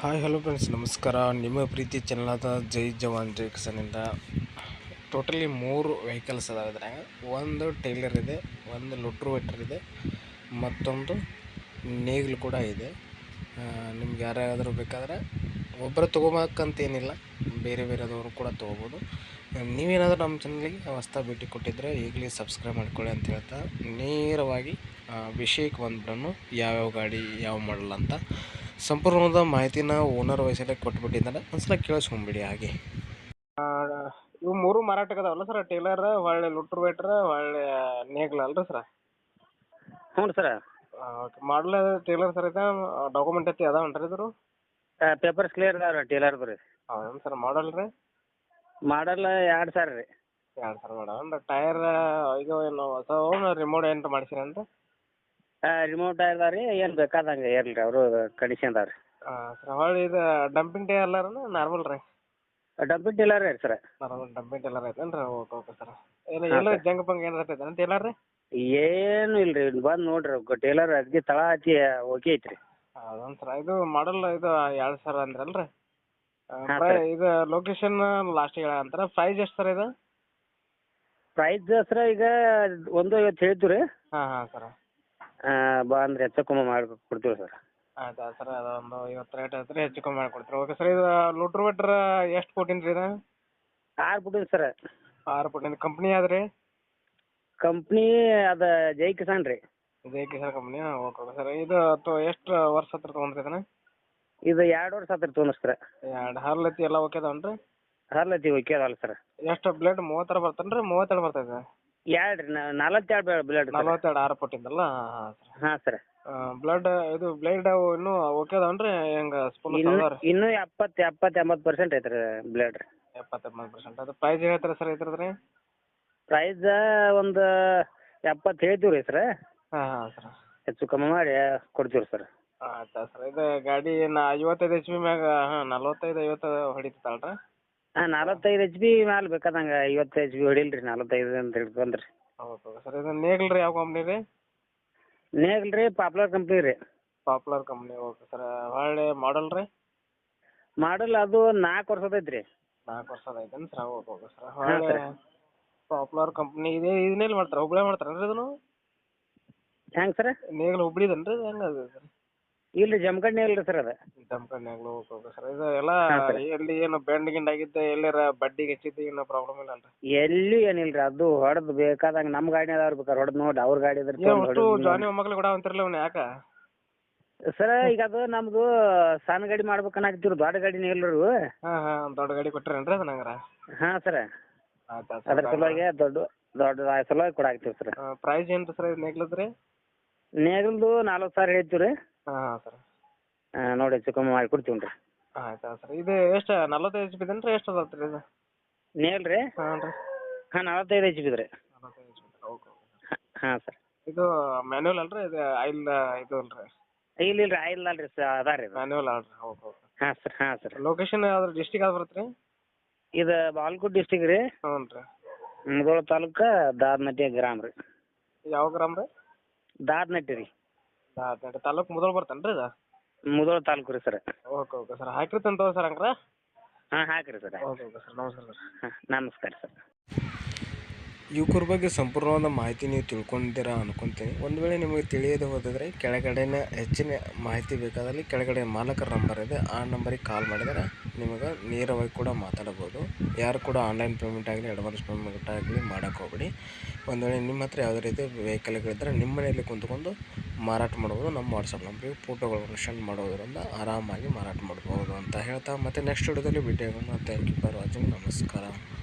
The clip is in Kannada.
ಹಾಯ್ ಹಲೋ ಫ್ರೆಂಡ್ಸ್ ನಮಸ್ಕಾರ. ನಿಮ್ಮ ಪ್ರೀತಿ ಚೆನ್ನಲಾದ ಜೈ ಜವಾನ್ ಜೈ ಕಿಸನಿಂದ ಟೋಟಲಿ ಮೂರು ವೆಹಿಕಲ್ಸ್ ಅದಾವೆ ಒಂದು ಟೈಲರ್ ಇದೆ, ಒಂದು ಲೊಟ್ರು ಇದೆ, ಮತ್ತೊಂದು ನೇಗಿಲು ಕೂಡ ಇದೆ. ನಿಮ್ಗೆ ಯಾರ್ಯಾರಾದರೂ ಬೇಕಾದರೆ ಒಬ್ಬರು ತೊಗೋಬೇಕಂತೇನಿಲ್ಲ ಬೇರೆ ಬೇರೆದವರು ಕೂಡ ತೊಗೋಬೋದು. ನೀವೇನಾದರೂ ನಮ್ಮ ಚಾನಲಿಗೆ ಹೊಸ್ತಾ ಭೇಟಿ ಕೊಟ್ಟಿದ್ದರೆ ಈಗಲೇ ಸಬ್ಸ್ಕ್ರೈಬ್ ಮಾಡ್ಕೊಳ್ಳಿ ಅಂತ ಹೇಳ್ತಾ, ನೇರವಾಗಿ ಅಭಿಷೇಕ್ ಬಂದ್ಬಿಡೋಣ. ಯಾವ್ಯಾವ ಗಾಡಿ, ಯಾವ ಮಾಡಲ್ಲ ಅಂತ. ಸಂಪೂರ್ಣವಾದ ಮಾಹಿತಿನ ಓನರ್ ವಯಸ್ಸಲ್ಲೇ ಕೊಟ್ಬಿಟ್ಟಿದ್ದಾರೆ ಒಂದ್ಸಲ ಕೇಳಿಸ್ಕೊಂಬಿಡಿ ಹಾಗೆ. ಇವು ಮೂರು ಮಾರಾಟಕ್ಕೆ ಅದಾವಲ್ಲ ಸರ್ ಟೇಲರ್ ಒಳ್ಳೆ ಲುಟ್ರ್ ಬೇಟ್ರ ಒಳ್ಳೆ ನೇಗ್ಲ ಅಲ್ರಿ ಸರ್ ಹ್ಞೂ sir okay. Model trailer sir ಇದೆ ಡಾಕ್ಯುಮೆಂಟ್ ಐತಿ ಅದಾವನ್ರಿ ಇದ್ರು? ಪೇಪರ್ಸ್ ಕ್ಲಿಯರ್ ಅದಾವ ರೀ ಟೇಲರ್ದು ರೀ. ಹೌದೇನು ಸರ್ ಮಾಡಲ್ ರೀ ಮಾಡಲ್ ಎರಡು ಸಾವಿರ ರೀ. ಎರಡು ಸಾವಿರ ಮೇಡಮ್ ಟೈರ್ ಇದು ಏನು ಹೊಸ ರಿಮೋಟ್ ಏನು ಮಾಡಿಸಿರೇನ್ರಿ? ರಿಮೋಟ್ ಅದಾವ ರೀ ಏನು ಬೇಕಾದಂಗ ಇರಲಿ ಅವರು ಕಂಡೀಷನ್ ಅದಾವ ರೀ ಸರ್ ಹೊಳ್ಳಿ ಇದು ಡಂಪಿಂಗ್ ಟೇ ಅಲ್ಲಾರ ನಾರ್ಮಲ್ ರೀ? ಡಂಪಿಂಗ್ ಟೇಲರ್ ರೀ ಸರ್ ನಾರ್ಮಲ್ ಡಂಪಿಂಗ್ ಟೇಲರ್ ಐತೇನ್ರಿ ಓಕೆ ಓಕೆ ಸರ್ ಏನು ಎಲ್ಲ ಜಂಗ ಪಂಗ್ ಏನು ಅಂತ ಟೇಲರ್ ರೀ? ಏನು ಇಲ್ಲ ರೀ ಬಂದು ನೋಡ್ರಿ ಟೇಲರ್ ಅದ್ಗೆ ತಳ ಹಚ್ಚಿ ಓಕೆ ಐತ್ರಿ. ಹೌದನ್ ಸರ್ ಇದು ಮಾಡಲ್ ಇದು ಎರಡು ಸಾವಿರ ಅಂದ್ರಲ್ರಿ? ಹಾಂ, ಸರ್. ಇದು ಲೊಕೇಶನ್ ಲಾಸ್ಟ್ ಹೇಳ ಅಂತಾರ ಪ್ರೈಸ್ ಎಷ್ಟು ಸರ್ ಇದು? ಪ್ರೈಸ್ ಸರ ಈಗ ಒಂದು ಐವತ್ತು ಹೇಳ್ತೀವಿ ರೀ. ಹಾಂ ಹಾಂ ಸರ್ ಬಾ ಅಂದ್ರೆ ಹೆಚ್ಚು ಕಮ್ಮಿ ಮಾಡಿ ಕೊಡ್ತೀವಿ ಸರ್. ಆಯ್ತು ಆಯ್ತು ಸರ್ ಅದೊಂದು ಐವತ್ತು ರೇಟ್ ಐತ್ರಿ ಹೆಚ್ಚು ಕಮ್ಮಿ ಮಾಡ್ಕೊಡ್ತೀರಿ ಓಕೆ ಸರ್ ಇದು ಲೂಟ್ರ್ ವೆಟ್ರ್ ಎಷ್ಟು ಕೊಟ್ಟಿನಿ ರೀ ಇದು? ಆರು ಬಿಟ್ಟಿವಿ ಸರ್. ಆರು ಕೊಟ್ಟಿನಿ. ಕಂಪ್ನಿ ರೀ? ಕಂಪ್ನಿ ಅದ ಜೈ ಕಿಸಾನ್ ರೀ. Jai Kisan company okay okay sir ಇದು ಎಷ್ಟು ವರ್ಷ ಹತ್ರ ತೊಗೊಂಡ್ರಿ ಇದನ್ನ? ಇದು ಎರಡು ವರ್ಷ ಆತ್ರಿ ತೊಗೊಂಡ್ರಿ ಸರ್. ಎರಡು ಹರ್ಲತ್ತಿ ಎಲ್ಲ ಓಕೆ ಅದಾವನ್ರಿ? ಹರ್ಲತ್ತಿ ಓಕೆ ಅದಲ್ಲ ಸರ್. ಎಷ್ಟು ಬ್ಲೇಡ್ ಮೂವತ್ತರ ಬರ್ತಾನೆ ರೀ ಮೂವತ್ತೆರಡು ಬರ್ತೈತೆ. ಎರಡು ರೀ ನಲವತ್ತೆರಡು ಬ್ಲಡ್ ನಲವತ್ತೆರಡು ಆರು ಪಟ್ಟಿಂದಲ್ಲ ಹಾಂ ಸರ್. ಬ್ಲಡ್ ಇದು ಬ್ಲೇಡ್ ಅವು ಇನ್ನೂ ಓಕೆ ಅದಾವನ್ರಿ? ಹೆಂಗೆ ಸ್ಪೂನ್ ಇನ್ನು ಇನ್ನೂ ಎಪ್ಪತ್ತು ಎಪ್ಪತ್ತು ಎಂಬತ್ತು ಪರ್ಸೆಂಟ್ ಐತ್ರಿ ಬ್ಲಡ್ ರೀ ಎಪ್ಪತ್ತೆಂಬತ್ತು ಪರ್ಸೆಂಟ್ ಅದು ಪ್ರೈಸ್ ಹೇಳ್ತೀರಾ ಸರ್ ಇದ್ರದ್ದು ರೀ ಪ್ರೈಸ್ ಒಂದು ಎಪ್ಪತ್ತು ಹೇಳ್ತೀವಿ ರೀ ಸರ್. ಹಾಂ ಹಾಂ ಸರ್. ಹೆಚ್ಚು ಕಮ್ಮಿ ಮಾಡಿ ಕೊಡ್ತೀವಿ ರೀ ಸರ್. ಆಯ್ತು ಸರ್. ಇದು ಗಾಡಿ ನಾ ಐವತ್ತೈದು ಎಚ್ ಪಿ ಮ್ಯಾಗ ಹಾಂ ನಲ್ವತ್ತೈದು ಐವತ್ತು ಹೊಡಿತೈತಲ್ರಿ? ಹಾಂ ನಲವತ್ತೈದು ಎಚ್ ಬಿ ಮ್ಯಾಲೆ ಬೇಕಾದಂಗೆ ಐವತ್ತು ಎಚ್ ಬಿ ಹೊಡಿಲ್ಲ ರೀ ನಲವತ್ತೈದು ಅಂತ ಹಿಡ್ಕೊಂಡ್ರಿ ಸರ್ ಇದು ನೇಗ್ಲ್ ರೀ ಯಾವ ಕಂಪ್ನಿ ರೀ? ನೇಗಲ್ ರೀ ಪಾಪ್ಯುಲರ್ ಕಂಪ್ನಿ ರೀ. Popular company okay sir. ಒಳ್ಳೆ ಮಾಡಲ್ ರೀ? ಮಾಡಲ್ ಅದು ನಾಲ್ಕು ವರ್ಷದ ಐತ್ರಿ. ನಾಲ್ಕು ವರ್ಷದ ಐತೇನು ಸರ್? Okay okay sir. ಹಾಂ, ಒಳ್ಳೆ ಸರ್. ಪಾಪ್ಯುಲರ್ ಕಂಪ್ನಿ ಇದೆ. ಇದನ್ನೆಲ್ಲಿ ಮಾಡ್ತಾರೆ? ಹುಬ್ಳಿ ಮಾಡ್ತಾರೇನ್ರಿ ಇದನ್ನು? ಹೆಂಗೆ ಸರ್? ನೇಗಿಲ್ ಹುಬ್ಳಿದೇನು ರೀ ಹೆಂಗೆ ಅದು ಸರ್? ಇಲ್ಲ ರೀ ಜಮಖಂಡಿ ಇಲ್ಲ ರೀ ಸರ್ ಅದು ಓಕೆ ಸರ್ ಇದು ಎಲ್ಲ ಹಾಂ. ಎಲ್ಲಿ ಏನು ಬೆಂಡ್ ಗಿಂಡ್ ಆಗಿದ್ದ ಎಲ್ಲಾರ ಬಡ್ಡಿ ಹೆಚ್ಚಿದ್ದು ಏನೋ ಪ್ರಾಬ್ಲಮ್ ಇಲ್ಲ ಅಲ್ರಿ? ಎಲ್ಲಿ ಏನಿಲ್ರಿ ಅದು ಹೊಡೆದ್ ಬೇಕಾದಂಗ ನಮ್ಮ ಗಾಡಿ ಅದಾವ್ರಿ ಬೇಕಾದ್ರೆ ಹೊಡೆದ್ ನೋಡಿ ಅವ್ರ ಗಾಡಿ ಇದ್ರೆ ಅಷ್ಟು ಜಾನಿ ಮೊಮ್ಮಕ್ಳು ಕೂಡ ಅಂತಿರಲ್ಲ ಅವ್ನ ಯಾಕ? ಸರ್ ಈಗ ಅದು ನಮ್ದು ಸಣ್ಣ ಗಾಡಿ ಮಾಡ್ಬೇಕನ್ನಾಗ್ತಿರು ದೊಡ್ಡ ಗಾಡಿನೇ ಇಲ್ರಿ ಇವು. ಹಾ ಹಾ ದೊಡ್ಡ ಗಾಡಿ ಕೊಟ್ಟಿರೇನ್ರಿ ಅದನ್ನ ಹಂಗಾರ ಹಾ ಸರ್ ಅದ್ರ ಸಲುವಾಗಿ ದೊಡ್ಡ ದೊಡ್ಡ ಸಲುವಾಗಿ ಕೊಡಾಕ್ತೀವಿ ಸರ್ ಪ್ರೈಸ್ ಏನ್ರಿ ಸರ್ ಇದು ನೇಗಲ್ದು ನಲ್ವತ್ತು ಸಾವಿರ ಹೇಳ್ತೀವಿ ರೀ. ಹಾಂ ಹಾಂ ಸರ್ ನೋಡಿ ಹೆಚ್ಚು ಕಮ್ಮಿ ಮಾಡಿ ಕೊಡ್ತೀವಿ ರೀ ಆಯ್ತು ಸರ್ ಇದು ಎಷ್ಟು ನಲ್ವತ್ತೈದು ಎಚ್ ಪಿ ರೀ ಎಷ್ಟು ಅದಾವ ರೀ ಇದು? ನೇಲ್ ರೀ ಹಾಂ ರೀ. ಹಾಂ ನಲವತ್ತೈದು ಎಚ್ ಬಿ ರೀ ನಲ್ವತ್ತೈದು ಎಚ್ ಪಿ ಓಕೆ ಹಾಂ ಸರ್ ಇದು ಮ್ಯಾನ್ಯುವಲ್ ಅಲ್ರಿ ಇದು ಆಯಿಲ್ ಇದು ಅಲ್ರಿ? ಇಲ್ಲ ಇಲ್ಲ ರೀ ಆಯಿಲ್ ಅಲ್ರಿ ಸರ್ ಅದ ರೀ ಇದು. ಮ್ಯಾನ್ಯುವಲ್ ಅಲ್ರಿ. ಓಕೆ ಓಕೆ ಹಾಂ ಸರ್ ಹಾಂ ಸರ್ ಲೊಕೇಶನ್ ಯಾವ್ದು ಡಿಸ್ಟಿಕ್ ಯಾವ್ದು ಬರುತ್ತೆ ರೀ ಇದು ಬಾಲ್ಕೋಟ್ ಡಿಸ್ಟಿಕ್ ರೀ. ಹ್ಞೂ ರೀ. ಮುಧೋಳ ತಾಲೂಕು ದಾರ್ನಟ್ಟಿ ಗ್ರಾಮ ರೀ. ಯಾವ ಗ್ರಾಮ ರೀ? ದಾರ್ನಟ್ಟಿ ರೀ. ಹದಿನೆಂಟು ತಾಲೂಕು ಮುದೋಳ ಬರ್ತೇನೆ ರೀ ಇದು? ಮುದೋಳ ತಾಲೂಕು ರೀ ಸರ್. Okay okay sir. ಹಾಕಿರ್ತೀನಿ ತಗೋ ಸರ್ ಹಂಗಾರೆ? ಹಾಂ ಹಾಕ್ರಿ ಸರ್. Okay okay sir. ನಮಸ್ಕಾರ ಸರ್. ಹಾಂ ನಮಸ್ಕಾರ ಸರ್. ಯುವಕರ ಬಗ್ಗೆ ಸಂಪೂರ್ಣವಾದ ಮಾಹಿತಿ ನೀವು ತಿಳ್ಕೊಂಡಿದ್ದೀರಾ ಅನ್ಕೊಂತೀನಿ. ಒಂದು ವೇಳೆ ನಿಮಗೆ ತಿಳಿಯದೆ ಹೋದಿದ್ರೆ ಕೆಳಗಡೆನ ಹೆಚ್ಚಿನ ಮಾಹಿತಿ ಬೇಕಾದಲ್ಲಿ ಕೆಳಗಡೆ ಮಾಲಕರ ನಂಬರ್ ಇದೆ. ಆ ನಂಬರಿಗೆ ಕಾಲ್ ಮಾಡಿದರೆ ನಿಮಗೆ ನೇರವಾಗಿ ಕೂಡ ಮಾತಾಡ್ಬೋದು ಯಾರು ಕೂಡ ಆನ್ಲೈನ್ ಪೇಮೆಂಟ್ ಆಗಲಿ ಅಡ್ವಾನ್ಸ್ ಪೇಮೆಂಟ್ ಆಗಲಿ ಮಾಡೋಕ್ಕೆ ಹೋಗ್ಬೇಡಿ. ಒಂದು ವೇಳೆ ನಿಮ್ಮ ಹತ್ರ ಯಾವುದೇ ರೀತಿ ವೆಹಿಕಲ್ಗಳಿದ್ದರೆ ನಿಮ್ಮ ಮನೆಯಲ್ಲಿ ಕುಂತ್ಕೊಂಡು ಮಾರಾಟ ಮಾಡ್ಬೋದು ನಮ್ಮ ವಾಟ್ಸಪ್ ನಂಬರಿಗೆ ಫೋಟೋಗಳನ್ನು ಸೆಂಡ್ ಮಾಡೋದರಿಂದ ಆರಾಮಾಗಿ ಮಾರಾಟ ಮಾಡ್ಬೋದು ಅಂತ ಹೇಳ್ತಾ ಮತ್ತೆ ನೆಕ್ಸ್ಟ್ ವಿಡಿಯೋದಲ್ಲಿ ಭೇಟಿಯಾಗೋಣ. ಥ್ಯಾಂಕ್ ಯು ಫಾರ್ ವಾಚಿಂಗ್ ನಮಸ್ಕಾರ.